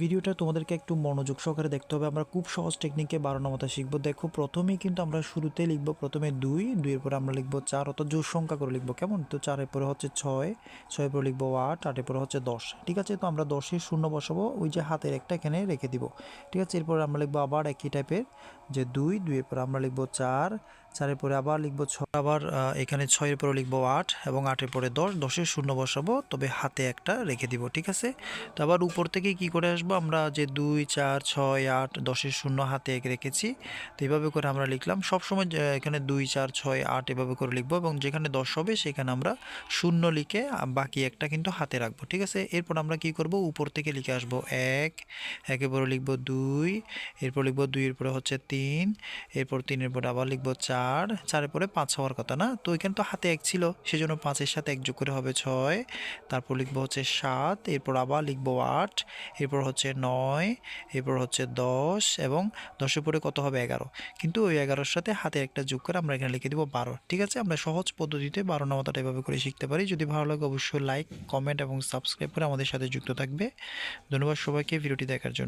ভিডিওটা তোমাদেরকে একটু মনোযোগ সহকারে দেখতে হবে। আমরা খুব সহজ টেকনিকে বারো নামাতা শিখব। দেখো, প্রথমেই কিন্তু আমরা শুরুতে লিখব প্রথমে দুই, দুইয়ের পরে আমরা লিখব চার অত জোর সংখ্যা করে লিখব। কেমন? তো চারের পরে হচ্ছে ছয়, ছয়ের পরে লিখব আট, আটের পরে হচ্ছে দশ। ঠিক আছে? তো আমরা দশের শূন্য বসাবো। ওই যে হাতের একটা এখানে রেখে দিব। ঠিক আছে? এরপরে আমরা লিখব আবার একই টাইপের যে দুই, দুইয়ের পরে আমরা লিখব চার চারের পরে আবার লিখব ছয় আবার এখানে ছয়ের পরে লিখব আট এবং আটের পরে দশ, দশের শূন্য বসাবো, তবে হাতে একটা রেখে দিব, ঠিক আছে? তো আবার উপর থেকে কি করে আসব আমরা যে দুই, চার, ছয়, আট, দশের শূন্য হাতে এক রেখেছি, তো এইভাবে করে আমরা লিখলাম। সবসময় এখানে দুই, চার, ছয়, আট এভাবে করে লিখব এবং যেখানে দশ হবে সেখানে আমরা শূন্য লিখে বাকি একটা কিন্তু হাতে রাখব, ঠিক আছে? এরপর আমরা কি করব? উপর থেকে লিখে আসব এক একের পরে লিখব দুই, এরপর লিখব দুইয়ের পরে হচ্ছে তিন, এরপর তিনের পরে আবার লিখব চার চারের পরে পাঁচ হওয়ার কথা না? তো এখানে তো হাতে এক ছিল, সেজন্য পাঁচের সাথে এক যোগ করে হবে ছয়। তারপর লিখব হচ্ছে সাত, এরপর আবার লিখব আট, এরপর হচ্ছে নয়, এরপর হচ্ছে দশ এবং দশের পরে কত হবে? এগারো। কিন্তু ওই এগারোর সাথে হাতে একটা যোগ করে আমরা এখানে লিখে দিব বারো। ঠিক আছে? আমরা সহজ পদ্ধতিতে বারো নামাতাটা এভাবে করে শিখতে পারি। যদি ভালো লাগে অবশ্যই লাইক কমেন্ট এবং সাবস্ক্রাইব করে আমাদের সাথে যুক্ত থাকবে। ধন্যবাদ সবাইকে ভিডিওটি দেখার জন্য।